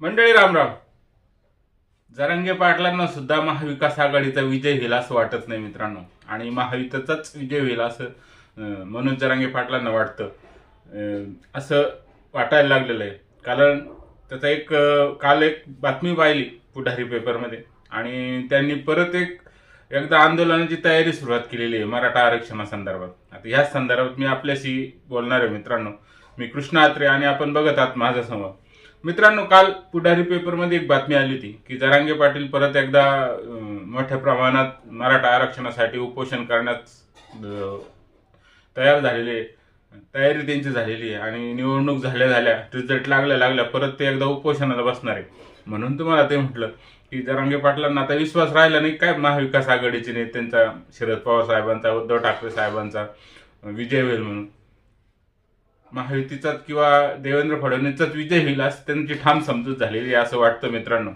मंडळी रामराम जरांगे पाटलांना सुद्धा महाविकास आघाडीचा विजय होईल असं वाटत नाही मित्रांनो. आणि महाविकाचाच विजय होईल असं अं, मनोज जरांगे पाटलांना वाटतं. असं वाटायला लागलेलं आहे. कारण त्याचा एक काल एक बातमी पाहिली पुढारी पेपरमध्ये. आणि त्यांनी परत एक एकदा आंदोलनाची तयारी सुरुवात केलेली आहे मराठा आरक्षणासंदर्भात. आता ह्याच संदर्भात मी आपल्याशी बोलणार आहे मित्रांनो. मी कृष्णा आत्रे आणि आपण बघत आहात माझा समोर मित्रांनो काल पुढारी पेपरमध्ये एक बातमी आली होती की जरांगे पाटील परत एकदा मोठ्या प्रमाणात मराठा आरक्षणासाठी उपोषण करण्यास तयार झालेले तयारी त्यांची झालेली आहे आणि निवडणूक झाल्या झाल्या रिझल्ट लागल्या लागल्या परत ते एकदा उपोषणाला बसणार आहे. म्हणून तुम्हाला ते म्हटलं की जरांगे पाटलांना आता विश्वास राहिला नाही. काय महाविकास आघाडीचे नेत्यांचा शरद पवार साहेबांचा उद्धव ठाकरे साहेबांचा विजय होईल म्हणून. महायुतीचाच किंवा देवेंद्र फडणवीसचाच विजय होईल असं त्यांची ठाम समजूत झालेली आहे असं वाटतं मित्रांनो.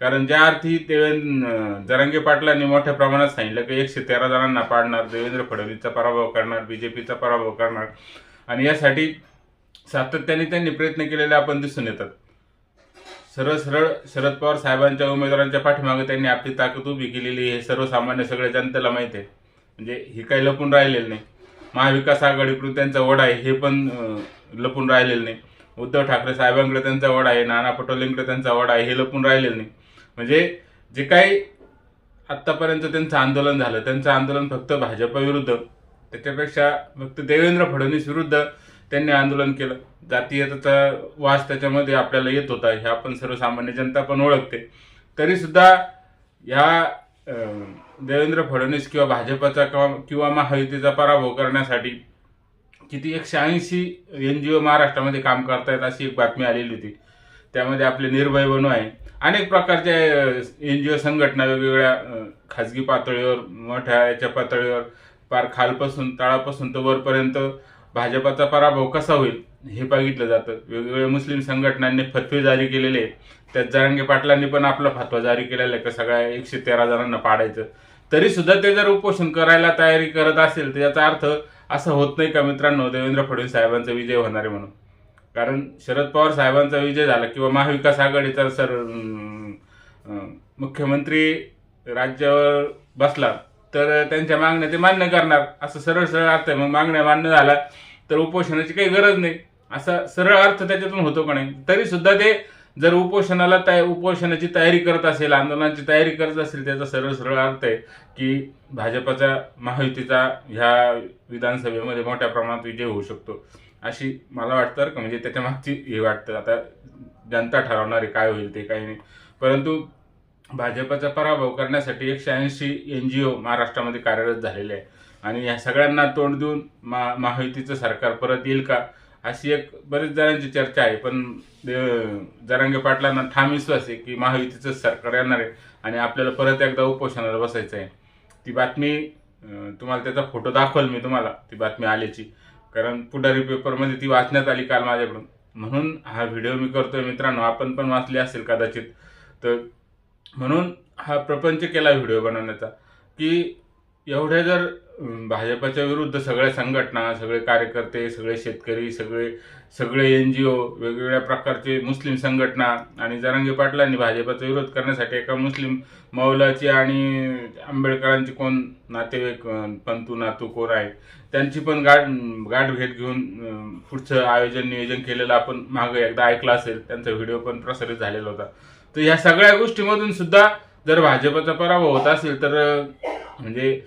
कारण ज्या अर्थी देवेंद्र जरांगे पाटलांनी मोठ्या प्रमाणात सांगितलं की एकशे तेरा जणांना पाडणार देवेंद्र फडणवीसचा पराभव करणार बीजेपीचा पराभव करणार. आणि यासाठी सातत्याने त्यांनी प्रयत्न केलेले आपण दिसून येतात. सरळ सरळ शरद पवार साहेबांच्या उमेदवारांच्या पाठीमागे त्यांनी आपली ताकद उभी केलेली हे सर्वसामान्य सगळ्या जनतेला माहिती आहे. म्हणजे ही काही लपून राहिलेलं नाही. महाविकास आघाडीकडून त्यांचा वड आहे हे पण लपून राहिलेलं नाही. उद्धव ठाकरे साहेबांकडे त्यांचा वड आहे नाना पटोलेंकडे त्यांचा वड आहे हे लपून राहिलेलं नाही. म्हणजे जे काही आत्तापर्यंत त्यांचं आंदोलन झालं त्यांचं आंदोलन फक्त भाजपविरुद्ध त्याच्यापेक्षा फक्त देवेंद्र फडणवीस विरुद्ध त्यांनी आंदोलन केलं. जातीयतेचा वास त्याच्यामध्ये आपल्याला येत होता ह्या आपण सर्वसामान्य जनता पण ओळखते. तरीसुद्धा ह्या देवेंद्र फडणवीस किंवा भाजपचा किंवा किंवा महायुतीचा पराभव करण्यासाठी किती एकशे ऐंशी एन जी ओ महाराष्ट्रामध्ये काम करतायत अशी एक बातमी आलेली होती. त्यामध्ये आपले निर्भय बनू आहे. अनेक प्रकारच्या एन जी ओ संघटना वेगवेगळ्या खाजगी पातळीवर मोठ्या याच्या पातळीवर पार खालपासून तळापासून तर वरपर्यंत भाजपाचा पराभव कसा होईल हे बघितलं जातं. वेगवेगळ्या मुस्लिम संघटनांनी फतवे जारी केलेले आहेत. त्यात जरांगे पाटलांनी पण आपला फतवा जारी केलेला आहे. का सगळ्या एकशे तेरा जणांना पाडायचं. तरी सुद्धा ते जर उपोषण करायला तयारी करत असेल तर याचा अर्थ असं होत नाही का मित्रांनो देवेंद्र फडणवीस साहेबांचा विजय होणार आहे म्हणून? कारण शरद पवार साहेबांचा विजय झाला किंवा महाविकास आघाडीचा सर मुख्यमंत्री राज्यावर बसला तर त्यांच्या मागण्या ते मान्य करणार. असं सरळ सरळ अर्थ आहे. मग मागण्या मान्य झाला तर उपोषणाची काही गरज नाही. असा सरळ अर्थ त्याच्यातून होतो का नाही? तरी सुद्धा ते जर उपोषणाला तया उपोषणाची तयारी करत असेल आंदोलनाची तयारी करत असेल त्याचा सरळ सरळ अर्थ आहे की भाजपचा महायुतीचा ह्या विधानसभेमध्ये मोठ्या प्रमाणात विजय होऊ शकतो. अशी मला वाटतं का. म्हणजे त्याच्या मागची हे वाटतं. आता जनता ठरवणारे काय होईल ते काही नाही. परंतु भाजपचा पराभव करण्यासाठी एकशे ऐंशी एन जी ओ महाराष्ट्रामध्ये कार्यरत झालेले आहे. आणि या सगळ्यांना तोंड देऊन मा महायुतीचं सरकार परत येईल का? अशी एक बरेच जणांची चर्चा आहे पण जरांगे पाटलांना ठाम विश्वास आहे की महायुतीचं सरकार येणार आहे आणि आपल्याला परत एकदा उपोषणाला बसायचं आहे. ती बातमी तुम्हाला त्याचा फोटो दाखवल मी तुम्हाला ती बातमी आल्याची. कारण पुढारी पेपरमध्ये ती वाचण्यात आली काल माझ्याकडून. म्हणून हा व्हिडिओ मी करतोय मित्रांनो आपण पण वाचले असेल कदाचित. तर म्हणून हा प्रपंच केला व्हिडिओ बनवण्याचा की एवढ्या जर भाजपाच्या भाजपच्या विरुद्ध सगळ्या संघटना सगळे कार्यकर्ते सगळे शेतकरी सगळे सगळे एन जी ओ वेगवेगळ्या प्रकारचे मुस्लिम संघटना आणि जरांगे पाटलांनी भाजपचा विरोध करण्यासाठी एका मुस्लिम मौलाची आणि आंबेडकरांची कोण नातेवाईक पंतू नातू कोण आहे त्यांची पण गाठ गाठ भेट घेऊन पुढचं आयोजन नियोजन केलेलं आपण मागं एकदा ऐकलं असेल त्यांचा व्हिडिओ पण प्रसारित झालेला होता. तर ह्या सगळ्या गोष्टीमधून सुद्धा जर भाजपचा पराभव होत असेल तर म्हणजे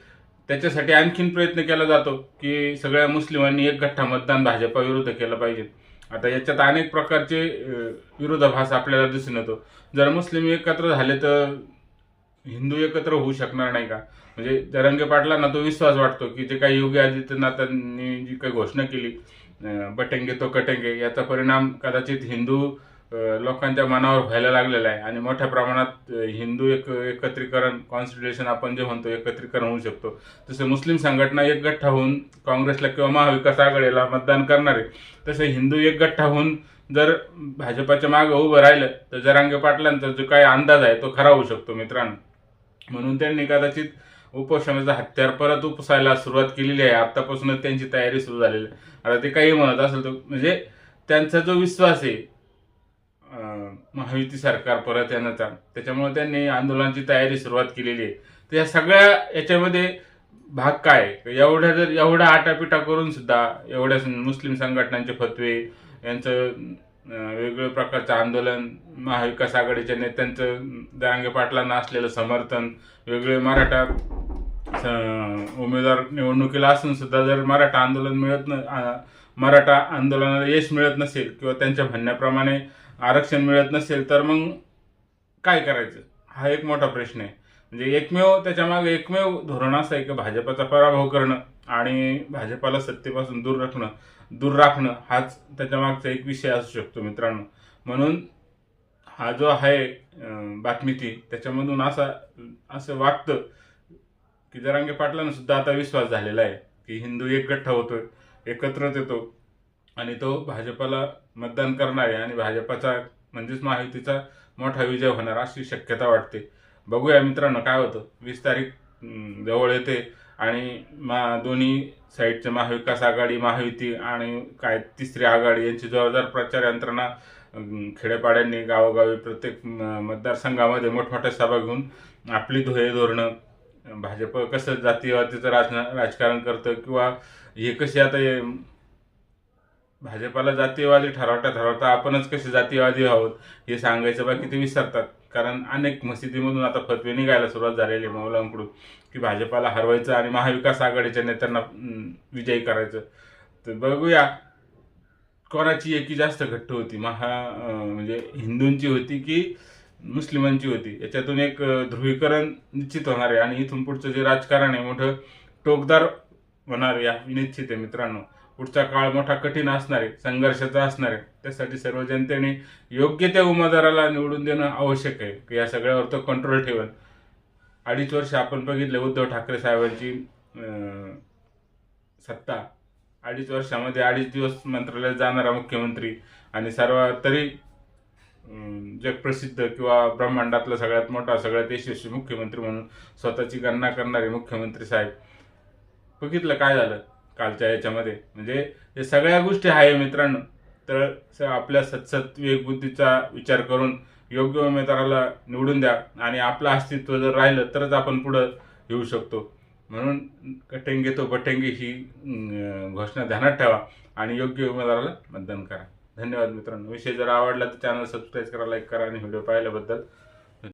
त्याच्यासाठी आणखीन प्रयत्न केला जातो की सगळ्या मुस्लिमांनी एक गठ्ठा मतदान भाजपा विरुद्ध केलं पाहिजे. आता याच्यात अनेक प्रकारचे विरोधाभास आपल्याला दिसून येतो. जर मुस्लिम एकत्र झाले तर हिंदू एकत्र होऊ शकणार नाही का? म्हणजे जरंगे पाटलांना तो विश्वास वाटतो की जे काही योगी आदित्यनाथांनी जी काही घोषणा केली बटेंगे तो कटेंगे याचा परिणाम कदाचित हिंदू लोकांच्या मनावर व्हायला लागलेला आहे. आणि मोठ्या प्रमाणात हिंदू एक एकत्रीकरण कॉन्स्टिट्युशन आपण जे म्हणतो एकत्रीकरण होऊ शकतो. तसे मुस्लिम संघटना एक गठ्ठा होऊन काँग्रेसला किंवा महाविकास आघाडीला मतदान करणारे तसे हिंदू एक गठ्ठा होऊन जर भाजपाच्या मागं उभं राहिलं तर जरांगे पाटलांचा जो काही अंदाज आहे तो खरा होऊ शकतो मित्रांनो. म्हणून त्यांनी कदाचित उपोषणाचा हत्यार परत उपसायला सुरुवात केलेली आहे. आतापासूनच त्यांची तयारी सुरू झालेली आहे. आता ते काही म्हणत असेल तर म्हणजे त्यांचा जो विश्वास आहे महायुती सरकार परत येण्याचा त्याच्यामुळे त्यांनी आंदोलनाची तयारी सुरुवात केलेली आहे. तर या सगळ्या याच्यामध्ये भाग काय एवढ्या जर एवढा आटापिटा करून सुद्धा एवढ्या मुस्लिम संघटनांचे फतवे यांचं वेगवेगळ्या प्रकारचं आंदोलन महाविकास आघाडीच्या नेत्यांचं दरांगे पाटलांना असलेलं समर्थन वेगवेगळे मराठा स- उमेदवार निवडणुकीला असून सुद्धा जर मराठा आंदोलन मिळत न मराठा आंदोलनाला यश मिळत नसेल किंवा त्यांच्या म्हणण्याप्रमाणे आरक्षण मिळत नसेल तर मग काय करायचं? हा एक मोठा प्रश्न आहे. म्हणजे एकमेव त्याच्यामागे एकमेव धोरण असं आहे की भाजपचा पराभव करणं आणि भाजपाला सत्तेपासून दूर राखणं. दूर राखणं हाच त्याच्यामागचा एक विषय असू शकतो मित्रांनो. म्हणून हा जो आहे बातमी ती त्याच्यामधून असा असं वाटतं की जरांगे पाटलांना सुद्धा आता विश्वास झालेला आहे की हिंदू एक गठ्ठा होतोय एकत्रच येतो आणि तो भाजपाला मतदान करणार आहे आणि भाजपाचा म्हणजेच महायुतीचा मोठा विजय होणार अशी शक्यता वाटते. बघूया मित्रांनो काय होतं? वीस तारीख जवळ येते आणि मा दोन्ही साईडचे महाविकास आघाडी महायुती आणि काय तिसरी आघाडी यांची जोरदार प्रचार यंत्रणा खेड्यापाड्यांनी गावोगावी प्रत्येक मतदारसंघामध्ये मोठमोठ्या सभा घेऊन आपली ध्येय धोरणं भाजप कसं जातीयवादीचं राज राजकारण करतं किंवा हे कसे आता भाजपाला जातीयवादी ठरवता ठरवता आपणच कसे जातीयवादी आहोत हे सांगायचं बाकी ते विसरतात. कारण अनेक मशिदीमधून आता फतवे निघायला सुरुवात झालेली आहे मौलांकडून की भाजपाला हरवायचं आणि महाविकास आघाडीच्या नेत्यांना विजयी करायचं. तर बघूया कोणाची एकी जास्त घट्ट होती. महा म्हणजे हिंदूंची होती की मुस्लिमांची होती. याच्यातून एक ध्रुवीकरण निश्चित होणार आहे. आणि इथून पुढचं जे राजकारण आहे मोठं टोकदार होणार या निश्चित आहे मित्रांनो. पुढचा काळ मोठा कठीण असणार आहे संघर्षाचा असणार आहे त्यासाठी सर्व जनतेने योग्य त्या उमेदवाराला निवडून देणं आवश्यक आहे. की या सगळ्यावर तो कंट्रोल ठेवेल. अडीच वर्ष आपण बघितले उद्धव ठाकरे साहेबांची सत्ता. अडीच वर्षामध्ये अडीच दिवस मंत्रालयात जाणारा मुख्यमंत्री आणि सर्व तरी जगप्रसिद्ध किंवा ब्रह्मांडातला सगळ्यात मोठा सगळ्यात यशस्वी मुख्यमंत्री म्हणून स्वतःची गणना करणारे मुख्यमंत्री साहेब. बघितलं काय झालं? कालच्या याच्यामध्ये. म्हणजे हे सगळ्या गोष्टी आहे मित्रांनो. तर आपल्या सतसत विवेकबुद्धीचा विचार करून योग्य उमेदवाराला निवडून द्या. आणि आपलं अस्तित्व जर राहिलं तरच आपण पुढं येऊ शकतो. म्हणून कटेंगे तो बटेंगे ही घोषणा ध्यानात ठेवा. आणि योग्य उमेदवाराला मतदान करा. धन्यवाद मित्रांनो. विषय जर आवडला तर चॅनल सबस्क्राईब करा लाईक करा आणि व्हिडिओ पाहिल्याबद्दल